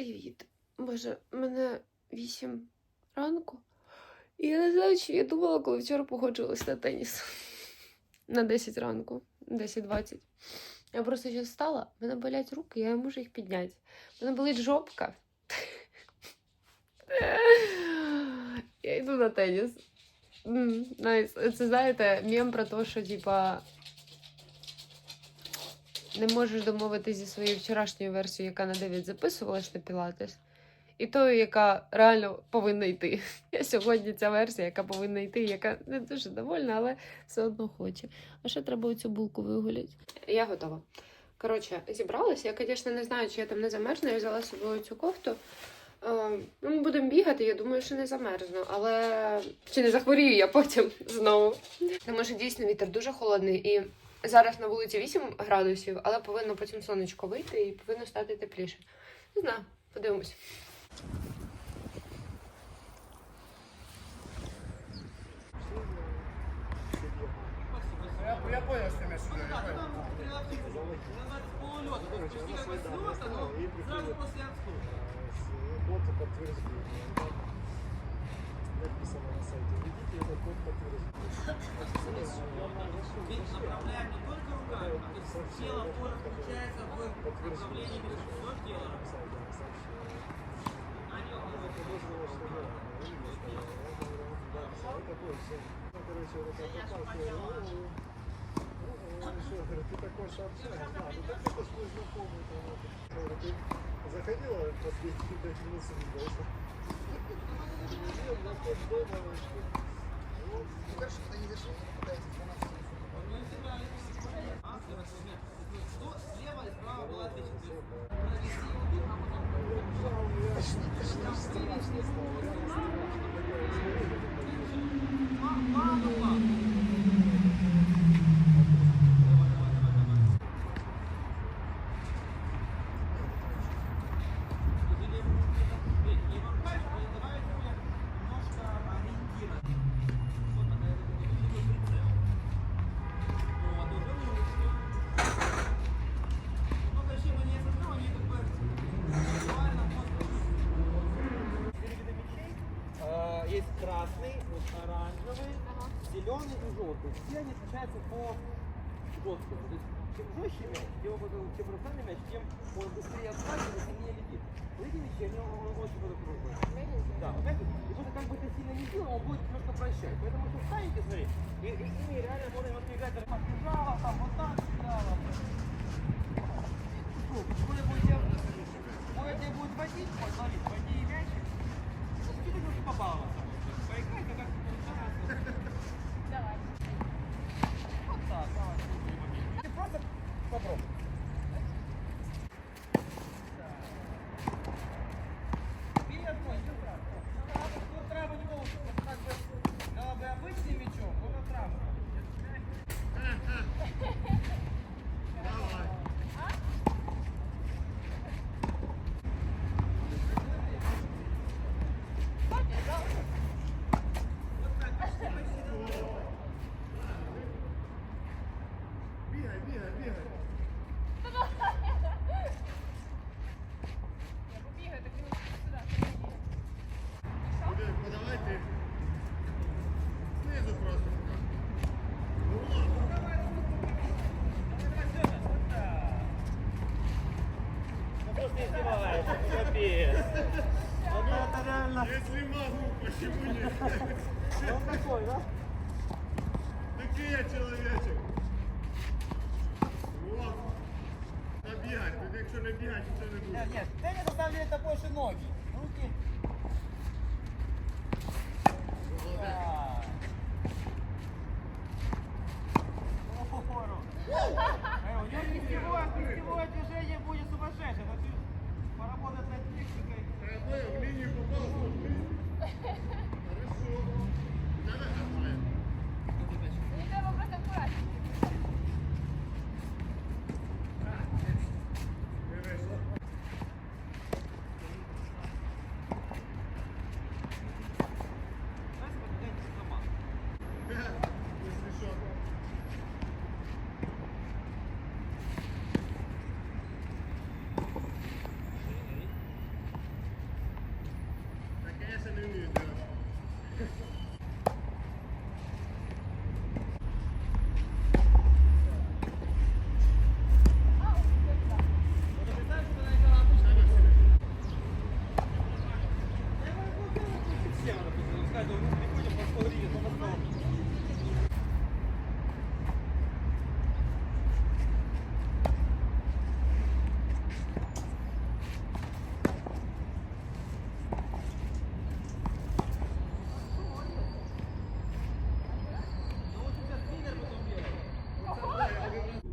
Привіт. Боже, мене 8 ранку. І я не знаю, чи я думала, коли вчора погоджувалась на теніс. На 10 ранку, 10-20. Я просто ще встала, в мене болять руки, я не можу їх підняти. Мене болить жопка. Я йду на теніс. Найс. Це знаєте, мем про те, що типа. Не можеш домовитися зі своєю вчорашньою версією, яка на 9 записувалась на Пілатес, і тою, яка реально повинна йти. Я сьогодні ця версія, яка повинна йти, яка не дуже довольна, але все одно хоче. А ще треба оцю булку вигуляти. Я готова. Коротше, зібралася. Я, звісно, не знаю, чи я там не замерзну. Я взяла собою цю кофту. Е, ну, ми будемо бігати, я думаю, що не замерзну, але чи не захворію я потім знову. Тому що дійсно вітер дуже холодний і зараз на вулиці 8 градусів, але повинно потім сонечко вийти і повинно стати тепліше. Не знаю, подивимось. Я, я понял, что имеешь в виду. я понял. Написано на сайте. Введите этот код подтверждения. направляем не только руками, а то есть тело опора включается в направлении все тело. Ты такой сообщаешь, да, ну так это ж мой знакомый. там, вот. Говорю, Ты заходила последние пять минут с видоса? Нет, дома, что Хорошо, когда не Есть красный, вот оранжевый, зеленый и желтый. Все они отличаются по жесткости. То есть чем жестче мяч, тем, чем бросальный мяч, тем он быстрее отскакивает, сильнее летит. Вот эти мячи, они он, очень будут круглые. Да, же, и просто как бы ты сильно не сильно, он будет немножко прощать. Поэтому если встанете, смотри, и, и, ими реально можно немножко играть, так, побежала, там, вот так, сюда, Коля будет, тебя будет водить, вот, смотри, води и мячик, Чуть-чуть немножко Давай. Вот так, давай. Ты просто попробуй. Капец. Ну, это реально... Если могу, почему нет? Он такой, да? Такие я человечек. Вот. Набегать, тут якщо не бігати, то не буде. Нет, нет, самом деле это больше ноги.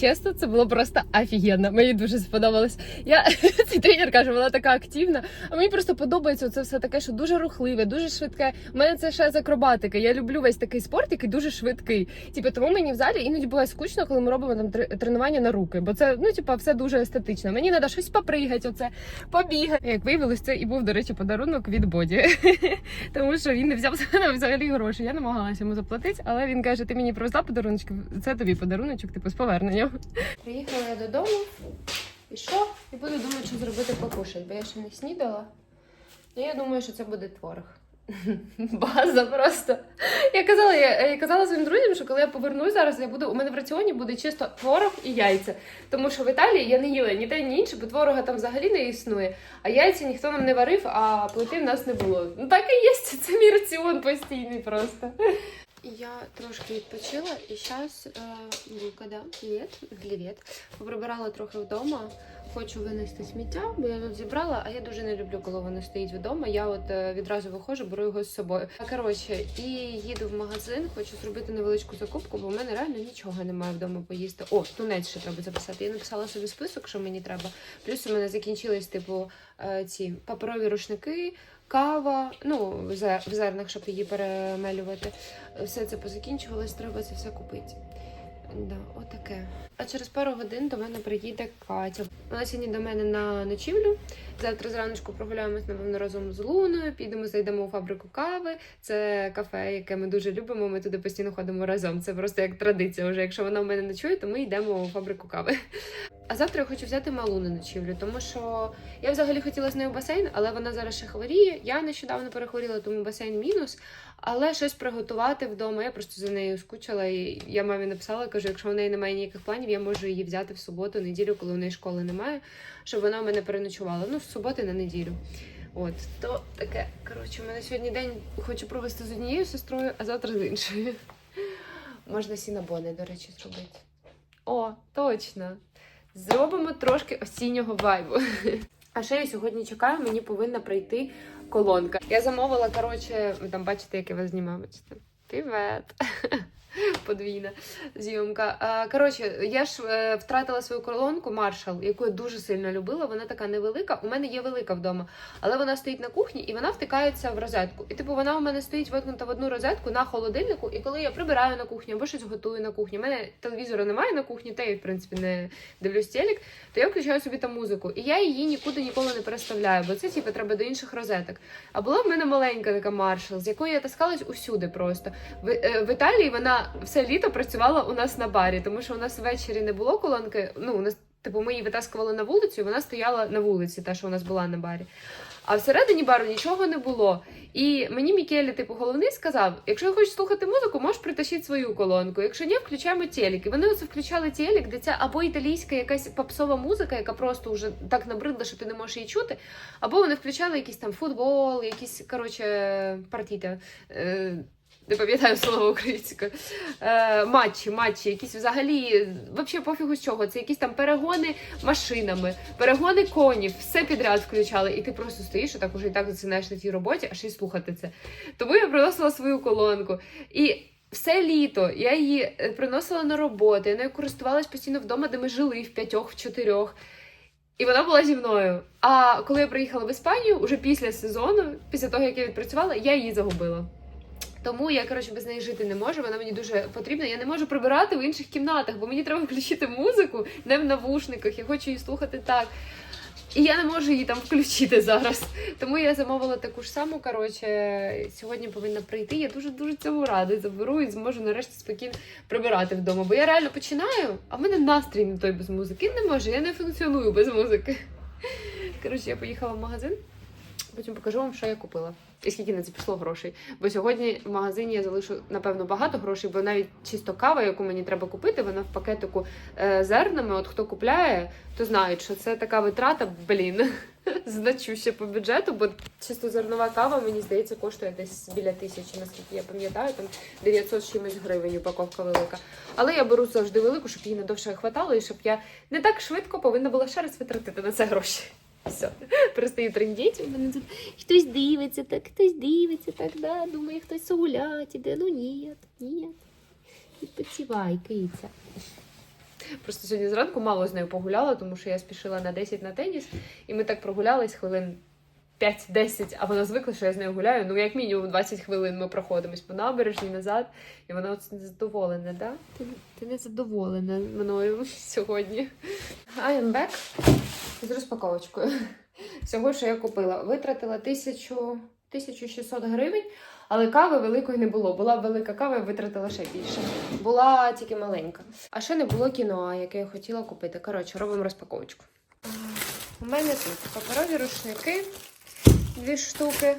Чесно, це було просто офігенно. Мені дуже сподобалось. Я цей тренер каже, вона така активна. А мені просто подобається це все таке, що дуже рухливе, дуже швидке. У мене це ще з акробатики. Я люблю весь такий спорт, який дуже швидкий. Типу, тому мені в залі іноді буває скучно, коли ми робимо там тренування на руки, бо це ну типу, все дуже естетично. Мені треба щось попригати, оце побігати. Як виявилось, це і був, до речі, подарунок від боді. Тому що він не взяв взагалі гроші. Я намагалася йому заплатити, але він каже: ти мені привезла подаруночок, це тобі подаруночок, типу з поверненням. Приїхала я додому. Що? І буду думати, що зробити покушати, бо я ще не снідала. Ну, я думаю, що це буде творог. База просто. Я казала, я, я казала своїм друзям, що коли я повернусь зараз, я буду у мене в раціоні буде чисто творог і яйця. Тому що в Італії я не їла ні те, ні інше, бо творога там взагалі не існує. А яйця ніхто нам не варив, а плити в нас не було. Ну так і є. Це мій раціон постійний просто. Я трошки відпочила і зараз Люка, да, привіт, привіт. Поприбирала трохи вдома. Хочу винести сміття, бо я тут зібрала, а я дуже не люблю, коли воно стоїть вдома. Я от е, відразу виходжу, беру його з собою. Коротше, і їду в магазин, хочу зробити невеличку закупку, бо в мене реально нічого немає вдома поїсти. О, тунець ще треба записати. Я написала собі список, що мені треба. Плюс у мене закінчились, типу, е, ці паперові рушники. Кава, ну в зернах, щоб її перемелювати. Все це позакінчувалось, треба це все купити. Да, отаке. А через пару годин до мене приїде Катя. Вона сьогодні до мене на ночівлю. Завтра зраночку прогуляємось напевно разом з Луною. Підемо, зайдемо у фабрику кави. Це кафе, яке ми дуже любимо. Ми туди постійно ходимо разом. Це просто як традиція. Вже якщо вона в мене ночує, то ми йдемо у фабрику кави. А завтра я хочу взяти малу на ночівлю, тому що я взагалі хотіла з нею басейн, але вона зараз ще хворіє. Я нещодавно перехворіла, тому басейн мінус. Але щось приготувати вдома. Я просто за нею скучила. І я мамі написала, кажу, якщо в неї немає ніяких планів, я можу її взяти в суботу, неділю, коли в неї школи немає, щоб вона в мене переночувала. Ну, з суботи на неділю. От, то таке. Коротше, у мене сьогодні день хочу провести з однією сестрою, а завтра з іншою. Можна сінабони, до речі, зробити. О, точно. Зробимо трошки осіннього вайбу. А ще я сьогодні чекаю, мені повинна прийти колонка. Я замовила, коротше, ви там бачите, як я вас знімаю. Бачите? Привет. Подвійна зйомка. Коротше, я ж е, втратила свою колонку Marshall, яку я дуже сильно любила. Вона така невелика. У мене є велика вдома, але вона стоїть на кухні і вона втикається в розетку. І типу вона у мене стоїть виткнута в одну розетку на холодильнику. І коли я прибираю на кухні або щось готую на кухні, у мене телевізора немає на кухні, та я в принципі не дивлюсь телек, то я включаю собі там музику. І я її нікуди ніколи не переставляю, бо це типу треба до інших розеток. А була в мене маленька така Marshall, з якої я таскалась усюди просто. В, е, в Італії вона все літо працювала у нас на барі, тому що у нас ввечері не було колонки. Ну, у нас, типу, ми її витаскували на вулицю, і вона стояла на вулиці, та, що у нас була на барі. А всередині бару нічого не було. І мені Мікелі, типу, головний сказав: якщо хочеш слухати музику, можеш притащити свою колонку. Якщо ні, включаємо телек. І вони оце включали телек, де ця або італійська якась попсова музика, яка просто вже так набридла, що ти не можеш її чути, або вони включали якийсь там футбол, якісь, коротше, партіта. Не пам'ятаю слово українською. Е, матчі, матчі, якісь взагалі, взагалі пофігу з чого. Це якісь там перегони машинами, перегони конів, все підряд включали. І ти просто стоїш, так уже і так засинаєш на тій роботі, а ще й слухати це. Тому я приносила свою колонку. І все літо я її е, приносила на роботу, я нею користувалась постійно вдома, де ми жили в п'ятьох, в чотирьох. І вона була зі мною. А коли я приїхала в Іспанію, уже після сезону, після того як я відпрацювала, я її загубила. Тому я коротше без неї жити не можу. Вона мені дуже потрібна. Я не можу прибирати в інших кімнатах, бо мені треба включити музику не в навушниках. Я хочу її слухати так. І я не можу її там включити зараз. Тому я замовила таку ж саму. Коротше, сьогодні повинна прийти. Я дуже дуже цьому рада. Заберу і зможу нарешті спокійно прибирати вдома. Бо я реально починаю, а в мене настрій не той без музики. Не можу, я не функціоную без музики. Коротше, я поїхала в магазин. Потім покажу вам, що я купила. І скільки на це пішло грошей. Бо сьогодні в магазині я залишу, напевно, багато грошей, бо навіть чисто кава, яку мені треба купити, вона в пакетику е, зернами. От хто купляє, то знають, що це така витрата, блін, значуща по бюджету, бо чисто зернова кава, мені здається, коштує десь біля тисячі, наскільки я пам'ятаю, там 900 з чимось гривень упаковка велика. Але я беру завжди велику, щоб її надовше хватало, і щоб я не так швидко повинна була ще раз витратити на це гроші. Все, перестаю трендіть. У мене тут хтось дивиться, так хтось дивиться, так, да, думає, хтось гулять іде. Ну ні, ні. Відпочивай, киця. Просто сьогодні зранку мало з нею погуляла, тому що я спішила на 10 на теніс, і ми так прогулялись хвилин 5-10, а вона звикла, що я з нею гуляю. Ну, як мінімум 20 хвилин ми проходимось по набережній назад, і вона от незадоволена, да? Ти, ти не задоволена мною сьогодні. I am back з розпаковочкою. Всього, що я купила. Витратила 1600 гривень, але кави великої не було. Була велика кава, я витратила ще більше. Була тільки маленька. А ще не було кіно, яке я хотіла купити. Коротше, робимо розпаковочку. У мене тут паперові рушники, дві штуки.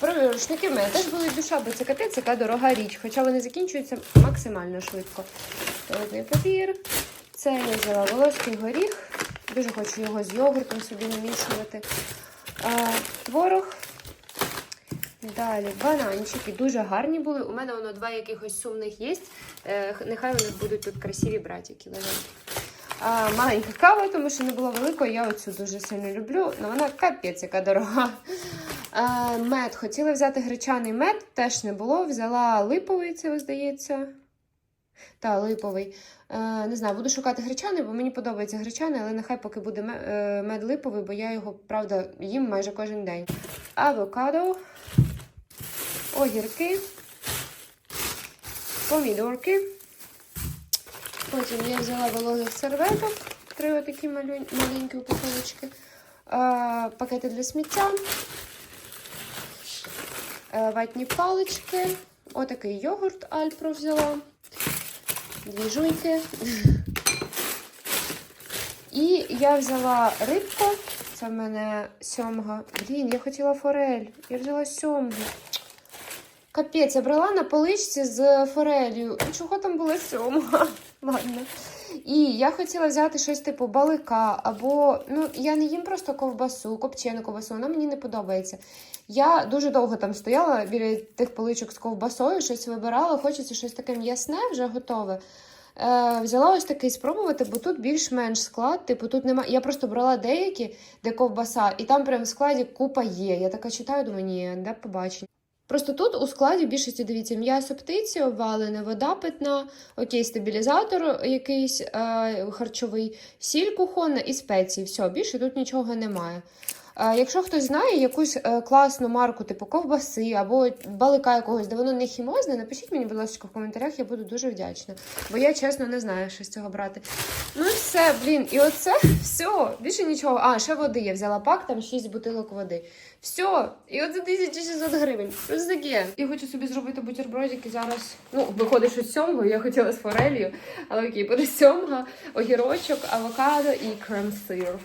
Паперові рушники в мене теж були душа, бо це капець, яка дорога річ. Хоча вони закінчуються максимально швидко. Туалетний папір. Це я взяла волоський горіх. Дуже хочу його з йогуртом собі намішувати. Творог. Далі бананчики дуже гарні були. У мене воно два якихось сумних є. Е, нехай вони будуть тут красиві братики. А, маленька кава, тому що не було великої. Я оцю дуже сильно люблю. але вона капець, яка дорога. А, мед. Хотіла взяти гречаний мед, теж не було. Взяла липовий, це здається. Та, липовий. Е, не знаю, буду шукати гречаний, бо мені подобається гречаний, але нехай поки буде е, мед липовий, бо я його, правда, їм майже кожен день. Авокадо, огірки, помідорки. Потім я взяла вологих серветок, три отакі маленькі упаковочки, е, пакети для сміття, е, ватні палички, отакий йогурт Альпро взяла дві. І я взяла рибку. Це в мене сьомга. Блін, я хотіла форель. Я взяла сьомгу. Капець, я брала на поличці з форелью. І чого там була сьомга? Ладно. І я хотіла взяти щось типу балика, або ну я не їм просто ковбасу, копчену ковбасу, вона мені не подобається. Я дуже довго там стояла біля тих поличок з ковбасою, щось вибирала, хочеться щось таке м'ясне, вже готове. Е, взяла ось такий спробувати, бо тут більш-менш склад. Типу, тут немає. Я просто брала деякі, де ковбаса, і там прям в складі купа є. Я така читаю, думаю, ні, де побачення. Просто тут у складі більшості дивіться м'ясо птиці, обвалена вода питна, окей, стабілізатор якийсь е, харчовий, сіль кухонна і спеції. Все, більше тут нічого немає. Якщо хтось знає якусь е, класну марку, типу ковбаси або балика якогось, де воно не хімозне, напишіть мені, будь ласка, в коментарях, я буду дуже вдячна. Бо я чесно не знаю, що з цього брати. Ну і все, блін, і оце все, більше нічого. А, ще води я взяла пак, там 6 бутилок води. Все, і оце 1600 гривень. Це таке? Я хочу собі зробити бутербродики зараз. Ну, виходить, що з сьомгою, я хотіла з форелью, але окей, буде сьомга, огірочок, авокадо і крем-сир.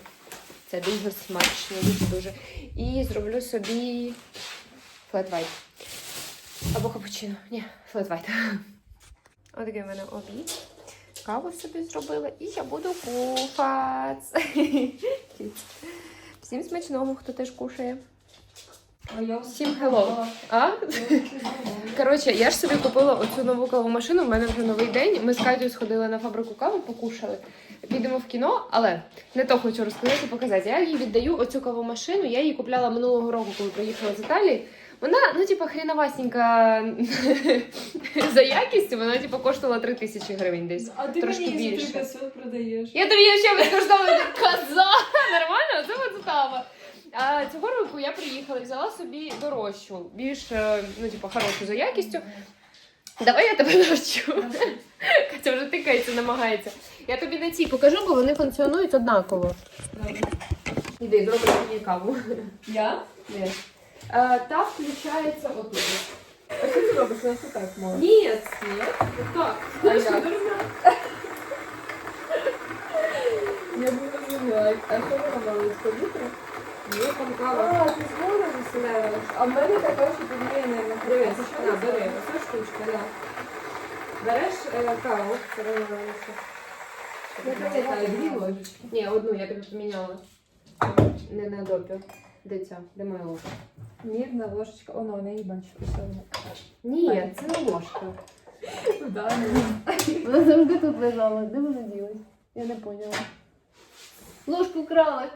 Це дуже смачно, дуже дуже. І зроблю собі флетвайт. Або капучино. Ні, флетвайт. Отакий в мене обід. Каву собі зробила і я буду кухати. Всім смачного, хто теж кушає. Всім hello. А? Коротше, я ж собі купила оцю нову кавомашину. У мене вже новий день. Ми з Катю сходили на фабрику кави, покушали. Підемо в кіно, але не то хочу розказати, показати. Я їй віддаю оцю кавомашину. Я її купляла минулого року, коли приїхала з Італії. Вона, ну, типа, хріновасенька за якістю, вона, типа, коштувала 3 тисячі гривень десь. А ти Трошки мені більше. 500 продаєш. Я тобі ще безкоштовно коза. Нормально? Це подстава. А цього року я приїхала і взяла собі дорожчу, більш е, ну, типу, хорошу за якістю. Давай я тебе навчу. Катя вже тикається, намагається. Я тобі на цій покажу, бо вони функціонують однаково. Іди, зроблю мені каву. Я? Ні. А, та включається отут. А що ти робиш? Я все так можу. Ні, ні, так. А як? Я буду знімати. А що ви робили? З повітря? Там. А, ти в мене така, що тут є, не Це на, бери, оцю штучку, да. Береш е, каву, переливаєшся. Я пам'ятаю, дві ложечки. Ні, одну я тобі поміняла. Не на допі. Де ця? Де моя ложка? Мірна ложечка. О, ну, не її бачу. Ні, це не ложка. Да, не. Вона завжди тут лежала. Де вона ділась? Я не поняла. Ложку крали.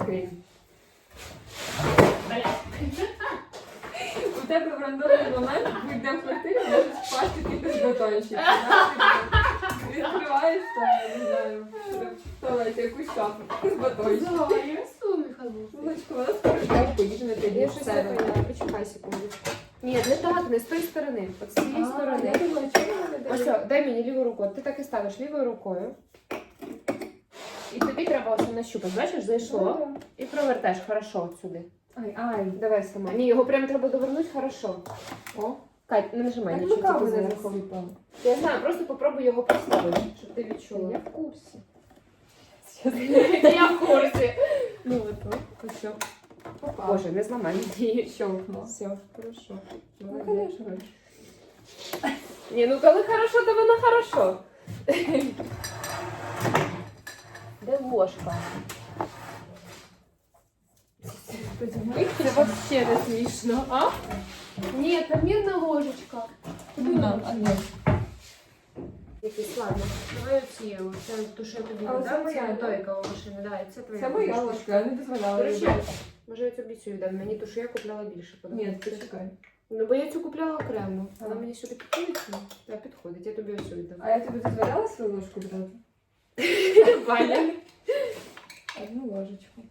Окей. У тебе в рандомний момент, ми йдемо в квартиру, можеш впасти якийсь батончик. знаєш, там, не знаю, в туалеті якусь шафу з батончиком. Вона скоро Я щось не поняла, почекай секундочку. Ні, не так, не з тої сторони, от з цієї сторони. Ось, дай мені ліву руку. От Ти так і ставиш лівою рукою. І тобі треба ось нащупати. Бачиш, зайшло. І провертаєш хорошо от сюди. Ай, ай. Давай сама. Ні, його прям треба довернути хорошо. О. Кать, не нажимай Так нічого, тільки мене зверху. засипала. Я знаю, просто попробуй його поставити, щоб ти відчула. Я в курсі. Я в курсі. Ну, от, ось все. Попала. Боже, не зламай мені. щелкнула. Все, хорошо. Ну, Молодець. конечно. Ні, ну коли хорошо, то воно хорошо. Де ложка? Це вообще не смішно, а? Ні, там мірна ложечка. Ну. Якийсь, ладно. Давай оці, це ту, що я тобі не оце дам, моя, це той, кого машини, да, це твоя. Це моя ложка. я не дозволяла. брати. може я тобі цю віддам, мені ту, що я купляла більше. Ні, подобається. почекай. Ну, бо я цю купляла окремо. А. Вона мені сюди підходить? Так, підходить, я тобі ось віддам. А я тобі дозволяла свою ложку брати? Ваня. Одну ложечку.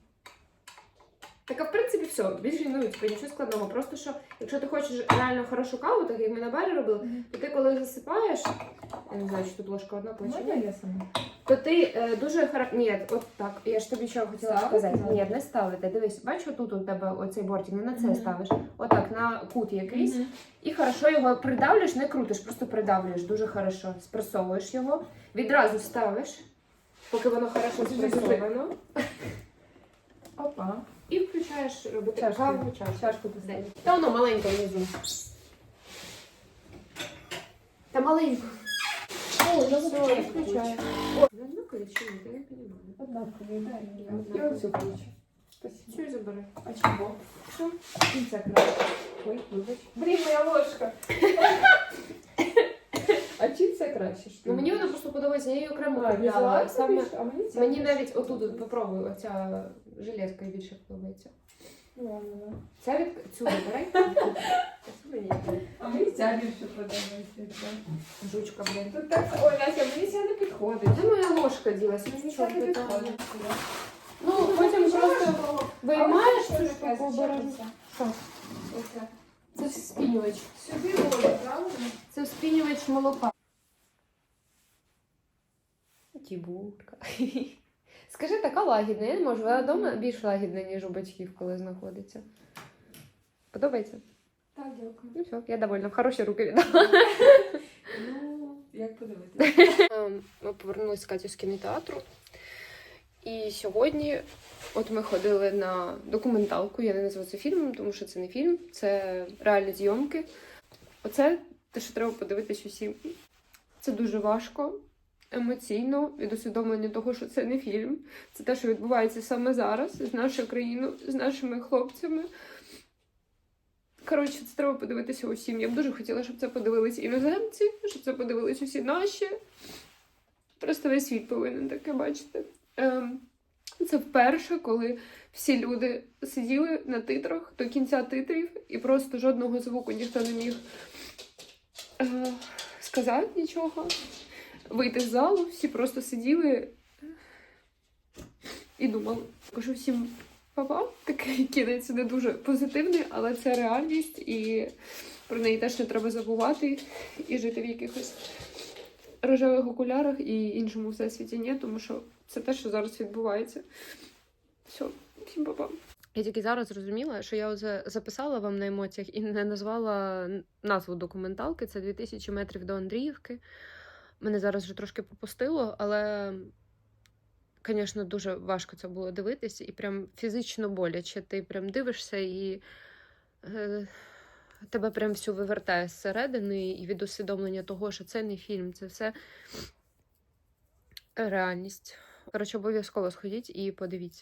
Так, а в принципі, все. Більше ну, типу, нічого складного. Просто що, якщо ти хочеш реально хорошу каву, так як ми на барі робили, то ти коли засипаєш, я не знаю, чи тут ложка одна Можна я сама? то ти е, дуже харак... Ні, от так. Я ж тобі що хотіла Ставити сказати. надо? Ні, не ставити. Дивись, бачиш, тут у тебе оцей бортик, не на це Мгм. ставиш. Отак, на кут якийсь. І хорошо його придавлюєш, не крутиш, просто придавлюєш дуже хорошо. Спресовуєш його, відразу ставиш, поки воно хорошо спресовано. Опа. І включаєш робити Чашку. каву, чашку. Чашку. Та воно маленьке внизу. Та маленько. О, я включаю. О, ну чи ні? Я не розумію. Однакові, дай Я оцю включу. Спасибо. І забери. А чого? Що? Кінця краще. Ой, вибач. Блін, моя ложка. А чим це краще? що Ну мені ли? вона просто подобається, я її окремо А, купляла. візуально Саме більше, а мені ця мені більше. навіть отут попробуй, оця жилетка більше подобається. Ну, ладно, да. Ця від цю забирай. Цю мені. А мені ця більше подобається. ця. Жучка, блін. Тут так, ой, Настя, мені ця не підходить. Де моя ложка ділась? Ну Мені нічого ця не питання. підходить. Ну, потім просто виймаєш А цю ось така штуку обережно. зачепиться. Що? Оце. Це спінювач. Сюди воду, правильно? Це спінювач молока. Тібурка. Скажи, така лагідна. Я не можу. Вона вдома більш лагідна, ніж у батьків, коли знаходиться. Подобається? Так, дякую. Ну все, я довольна. В хороші руки віддала. Ну, як подивитися? Ем, Ми повернулися з Катю з кінотеатру. І сьогодні от ми ходили на документалку. Я не назву це фільмом, тому що це не фільм, це реальні зйомки. Оце те, що треба подивитись усім. Це дуже важко, емоційно, від усвідомлення того, що це не фільм. Це те, що відбувається саме зараз з нашою країною, з нашими хлопцями. Коротше, це треба подивитися усім. Я б дуже хотіла, щоб це подивилися іноземці, щоб це подивились усі наші. Просто весь світ повинен таке бачити. Ем, це вперше, коли всі люди сиділи на титрах до кінця титрів, і просто жодного звуку ніхто не міг сказати нічого. Вийти з залу, всі просто сиділи і думали. Кажу всім папа, такий кінець не дуже позитивний, але це реальність, і про неї теж не треба забувати і жити в якихось рожевих окулярах і іншому всесвіті ні, тому що це те, що зараз відбувається. Все, всім папа. Я тільки зараз зрозуміла, що я оце записала вам на емоціях і не назвала назву документалки. Це 2000 метрів до Андріївки. Мене зараз вже трошки попустило, але, звісно, дуже важко це було дивитися, і прям фізично боляче. Ти прям дивишся і е, тебе прям всю вивертає зсередини, і від усвідомлення того, що це не фільм, це все реальність. Коротше, обов'язково сходіть і подивіться.